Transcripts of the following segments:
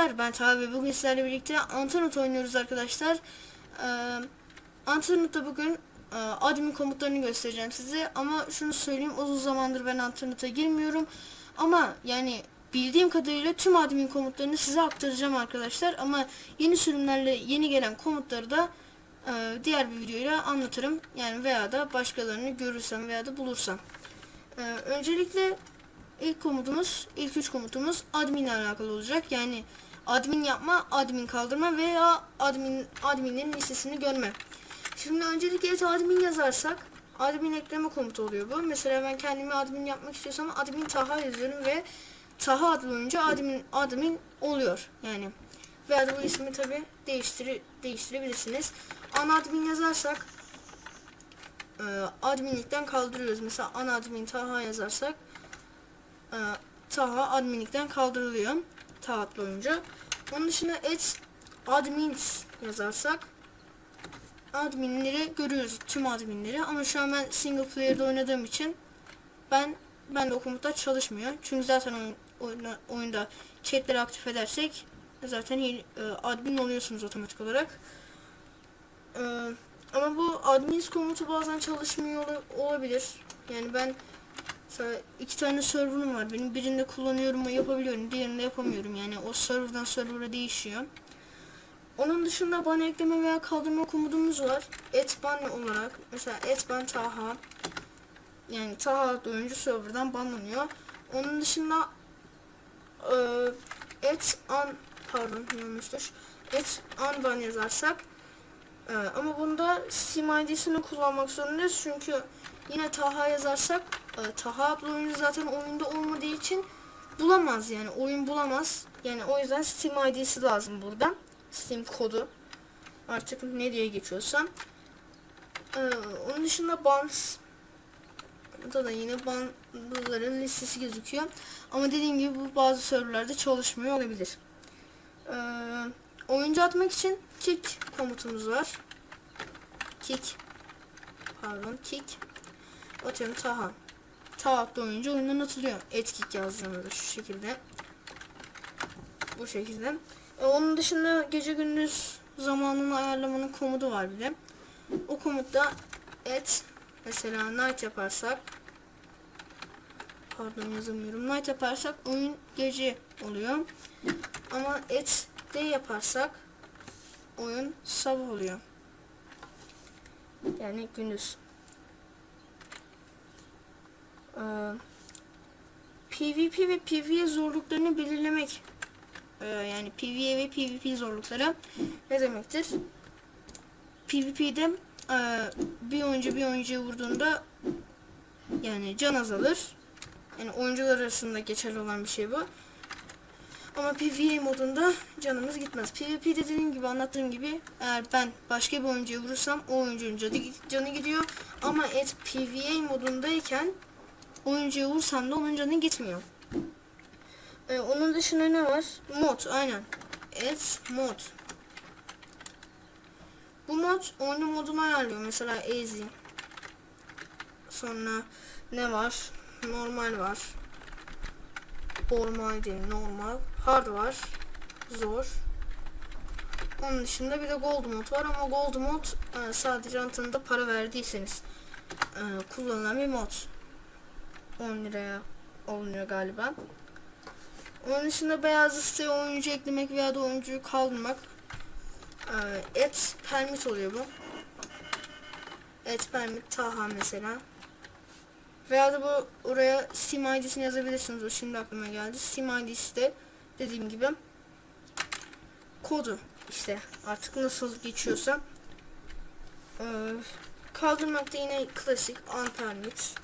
arkadaşlar ben Taha bugün sizlerle birlikte Antonut oynuyoruz arkadaşlar. Ee, Antonut'ta bugün e, admin komutlarını göstereceğim size ama şunu söyleyeyim uzun zamandır ben Antonut'a girmiyorum. Ama yani bildiğim kadarıyla tüm admin komutlarını size aktaracağım arkadaşlar ama yeni sürümlerle yeni gelen komutları da e, diğer bir videoyla anlatırım. Yani veya da başkalarını görürsem veya da bulursam. Ee, öncelikle İlk komutumuz, ilk üç komutumuz admin ile alakalı olacak. Yani admin yapma, admin kaldırma veya admin adminlerin listesini görme. Şimdi öncelikle et admin yazarsak admin ekleme komutu oluyor bu. Mesela ben kendimi admin yapmak istiyorsam admin Taha yazıyorum ve Taha adlı oyuncu admin admin oluyor. Yani veya bu ismi tabi değiştir değiştirebilirsiniz. Ana admin yazarsak e, adminlikten kaldırıyoruz. Mesela ana admin Taha yazarsak e, Taha adminlikten kaldırılıyor. Adlı oyuncu. Onun dışında et admins yazarsak adminleri görüyoruz. Tüm adminleri. Ama şu an ben single player'da oynadığım için ben ben de o çalışmıyor. Çünkü zaten oyun, oyunda, oyunda chatleri aktif edersek zaten e, admin oluyorsunuz otomatik olarak. E, ama bu admins komutu bazen çalışmıyor ola- olabilir. Yani ben Mesela iki tane server'ım var. Benim birinde kullanıyorum yapabiliyorum. Diğerinde yapamıyorum. Yani o server'dan server'a değişiyor. Onun dışında ban ekleme veya kaldırma komutumuz var. Etban olarak mesela etban Taha yani Taha adlı oyuncu server'dan banlanıyor. Onun dışında et an pardon yanlıştır. Et an ban yazarsak e, ama bunda Steam ID'sini kullanmak zorundayız çünkü yine Taha yazarsak e, Taha adlı oyuncu zaten oyunda olmadığı için bulamaz yani oyun bulamaz. Yani o yüzden Steam ID'si lazım burada. Steam kodu. Artık ne diye geçiyorsam. E, onun dışında bans Burada da yine banların listesi gözüküyor. Ama dediğim gibi bu bazı serverlerde çalışmıyor olabilir. E, oyuncu atmak için kick komutumuz var. Kick pardon kick atıyorum Taha. Taha adlı oyuncu oyundan atılıyor. Etkik yazdığımda şu şekilde. Bu şekilde. E, onun dışında gece gündüz zamanını ayarlamanın komutu var bir de. O komutta et mesela night yaparsak pardon yazamıyorum. Night yaparsak oyun gece oluyor. Ama et de yaparsak oyun sabah oluyor. Yani gündüz. Ee, PvP ve PvE zorluklarını belirlemek. Ee, yani PvE ve PvP zorlukları ne demektir? PvP'de e, bir oyuncu bir oyuncuya vurduğunda yani can azalır. Yani oyuncular arasında geçerli olan bir şey bu. Ama PvE modunda canımız gitmez. PvP'de dediğim gibi anlattığım gibi eğer ben başka bir oyuncuya vurursam o oyuncunun canı gidiyor. Ama et PvE modundayken oyuncuya vursam da onun canı gitmiyor. Ee, onun dışında ne var? Mod aynen. Et mod. Bu mod oyunun modunu ayarlıyor. Mesela easy. Sonra ne var? Normal var. Normal değil, normal. Hard var. Zor. Onun dışında bir de gold mod var ama gold mod e, sadece Anton'da para verdiyseniz e, kullanılan bir mod. 10 liraya olunuyor galiba. Onun dışında beyaz listeye oyuncu eklemek veya da oyuncuyu kaldırmak. E, et permit oluyor bu. Et permit Taha mesela. Veya da bu oraya Steam ID'sini yazabilirsiniz. O şimdi aklıma geldi. Steam ID'si de dediğim gibi kodu işte artık nasıl geçiyorsa ee, kaldırmakta yine klasik unpermit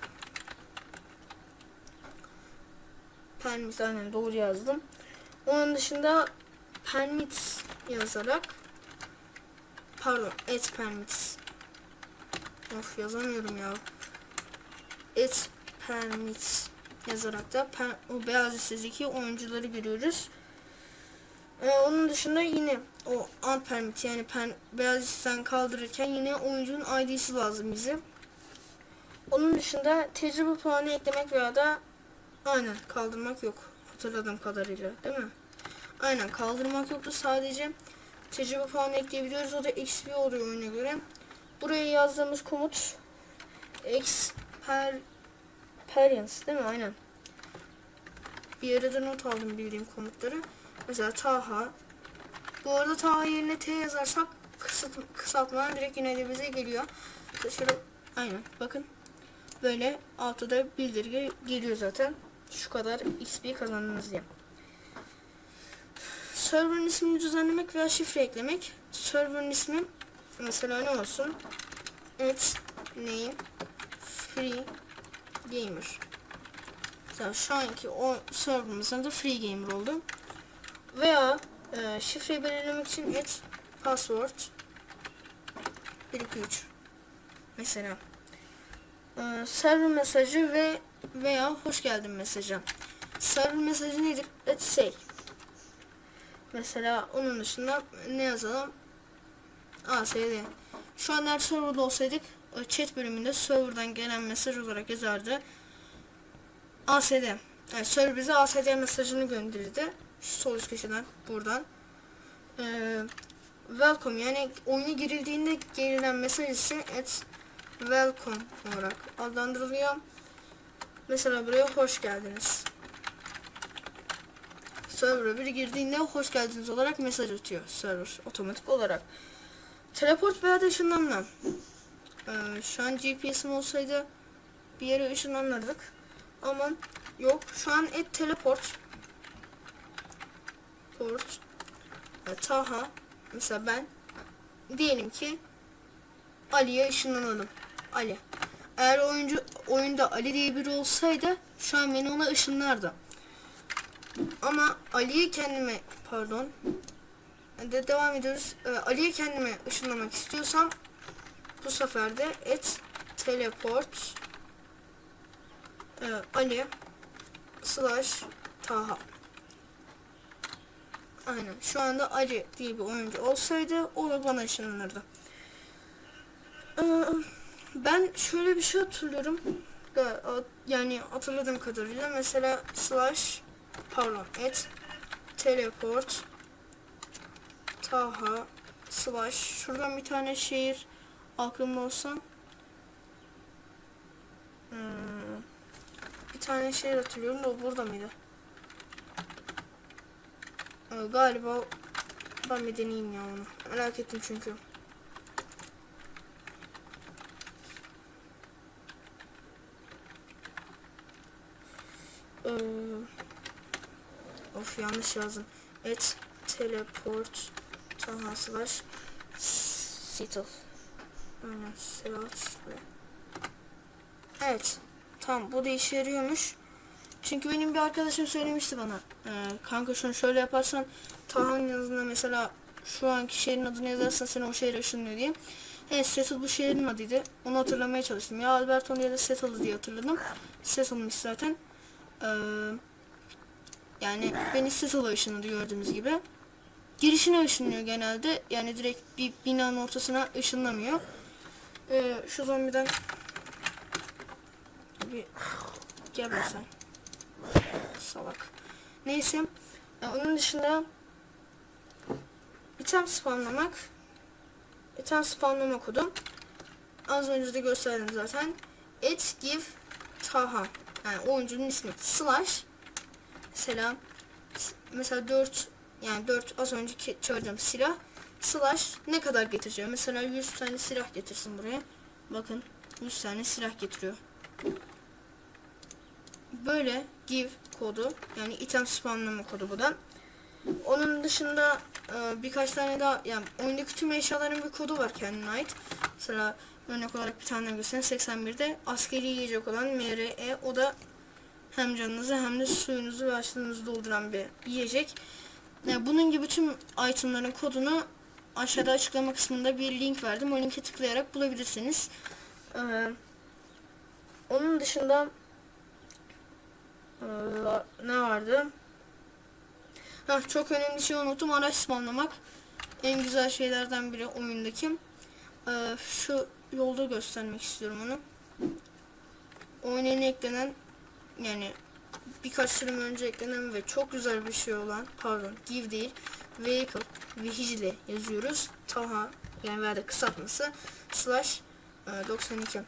permit aynen doğru yazdım. Onun dışında permit yazarak pardon et permit of yazamıyorum ya et permit yazarak da per, o beyaz listedeki oyuncuları görüyoruz. Ee, onun dışında yine o unpermit yani pen, beyaz listeden kaldırırken yine oyuncunun ID'si lazım bize. Onun dışında tecrübe puanı eklemek veya da aynen kaldırmak yok. Hatırladığım kadarıyla değil mi? Aynen kaldırmak yoktu sadece tecrübe puanı ekleyebiliyoruz. O da XP oluyor oyuna göre. Buraya yazdığımız komut experience değil mi? Aynen. Bir yere not aldım bildiğim komutları. Mesela Taha. Bu arada Taha yerine T yazarsak kısıt, kısaltmadan direkt yine bize geliyor. Şöyle aynen bakın. Böyle altta da bildirge geliyor zaten. Şu kadar XP kazandınız diye. Server'ın ismini düzenlemek veya şifre eklemek. Server'ın ismi mesela ne olsun? It's name free gamer. Mesela şu anki o server'ımızın da free gamer oldu. Veya e, şifreyi belirlemek için et password 123 mesela e, server mesajı ve veya hoş geldin mesajı. Server mesajı nedir? Let's say. Mesela onun dışında ne yazalım? ASD. Şu an eğer serverda olsaydık e, chat bölümünde serverdan gelen mesaj olarak yazardı. ASD. Yani server bize ASD mesajını gönderirdi. Şu sol üst köşeden buradan. Ee, welcome yani oyuna girildiğinde gerilen mesaj ise at welcome olarak adlandırılıyor. Mesela buraya hoş geldiniz. Server'a biri girdiğinde hoş geldiniz olarak mesaj atıyor server otomatik olarak. Teleport veya da ışınlanma. Ee, şu an GPS'im olsaydı bir yere ışınlanırdık. Ama yok. Şu an et teleport. Port. e, Taha. Mesela ben diyelim ki Ali'ye ışınlanalım. Ali. Eğer oyuncu oyunda Ali diye biri olsaydı şu an beni ona ışınlardı. Ama Ali'yi kendime pardon de devam ediyoruz. Ee, Ali'yi kendime ışınlamak istiyorsam bu sefer de et teleport e, Ali slash Taha. Aynen. Şu anda Ali diye bir oyuncu olsaydı o bana ışınlanırdı. Ee, ben şöyle bir şey hatırlıyorum. Yani hatırladığım kadarıyla mesela slash pardon et teleport Taha slash şuradan bir tane şehir aklımda olsa hmm, bir tane şehir hatırlıyorum da o burada mıydı? Ee, galiba ben bir deneyeyim ya onu. Merak ettim çünkü. Ee, of yanlış yazdım. Et teleport Taha slash Seattle. Aynen Seattle. Evet. Tamam bu da işe yarıyormuş. Çünkü benim bir arkadaşım söylemişti bana. Ee, kanka şunu şöyle yaparsan Taha'nın yanına mesela şu anki şehrin adını yazarsan seni o şehre ışınlıyor diye. Evet Seattle bu şehrin adıydı. Onu hatırlamaya çalıştım. Ya Alberton ya da Seattle diye hatırladım. Seattle'mış zaten. Ee, yani beni Seattle'a ışınladı gördüğünüz gibi. Girişine ışınlıyor genelde. Yani direkt bir binanın ortasına ışınlamıyor. Ee, şu zombiden bir geber sen. Salak. Neyse. Ee, onun dışında item spamlamak item spamlama kodu az önce de gösterdim zaten. It give Taha yani oyuncunun ismi slash mesela mesela 4 yani 4 az önceki çağırdığım silah slash ne kadar getireceğim mesela 100 tane silah getirsin buraya. Bakın 100 tane silah getiriyor. Böyle give kodu yani item spamlama kodu bu onun dışında e, birkaç tane daha yani oyundaki tüm eşyaların bir kodu var kendine ait. Mesela örnek olarak bir tane göstereyim. 81'de askeri yiyecek olan MRE o da hem canınızı hem de suyunuzu ve açlığınızı dolduran bir yiyecek. Yani bunun gibi tüm itemların kodunu aşağıda açıklama kısmında bir link verdim. O linke tıklayarak bulabilirsiniz. Ee, onun dışında ee, ne vardı? Heh, çok önemli şey unuttum. Araç spamlamak. En güzel şeylerden biri oyundaki. Ee, şu yolda göstermek istiyorum onu. Yeni eklenen yani birkaç sürüm önce eklenen ve çok güzel bir şey olan pardon give değil vehicle vehicle yazıyoruz. Taha yani veya da kısaltması slash e, 92.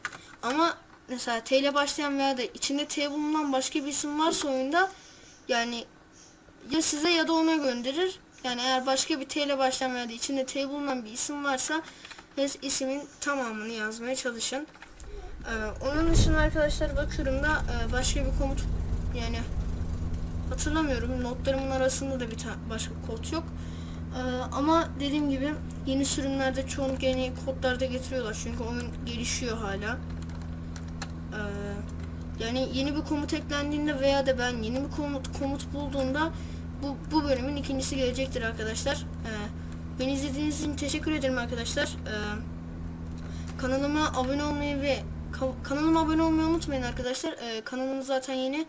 Ama mesela T ile başlayan veya da içinde T bulunan başka bir isim varsa oyunda yani ya size ya da ona gönderir. Yani eğer başka bir T ile başlayan veya da içinde T bulunan bir isim varsa ismin tamamını yazmaya çalışın. Ee, onun dışında arkadaşlar bakıyorum da e, başka bir komut yani hatırlamıyorum. Notlarımın arasında da bir başka kod yok. Ee, ama dediğim gibi yeni sürümlerde çoğunlukla yeni kodlar da getiriyorlar. Çünkü oyun gelişiyor hala. Ee, yani yeni bir komut eklendiğinde veya da ben yeni bir komut, komut bulduğumda bu, bu bölümün ikincisi gelecektir arkadaşlar. Ee, beni izlediğiniz için teşekkür ederim arkadaşlar. Kanalıma abone olmayı ve kanalıma abone olmayı unutmayın arkadaşlar. Ee, kanalım zaten yeni.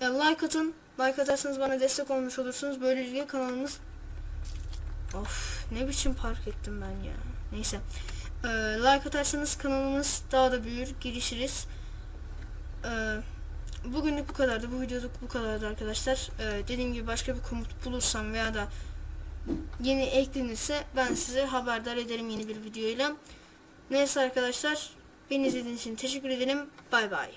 Ee, like atın. Like atarsanız bana destek olmuş olursunuz. Böylelikle kanalımız Of ne biçim park ettim ben ya. Neyse. Ee, like atarsanız kanalımız daha da büyür, gelişiriz. Ee, bugünlük bu kadardı. Bu videoluk bu kadardı arkadaşlar. Ee, dediğim gibi başka bir komut bulursam veya da yeni eklenirse ben size haberdar ederim yeni bir videoyla. Neyse arkadaşlar. Beni izlediğiniz için teşekkür ederim. Bay bay.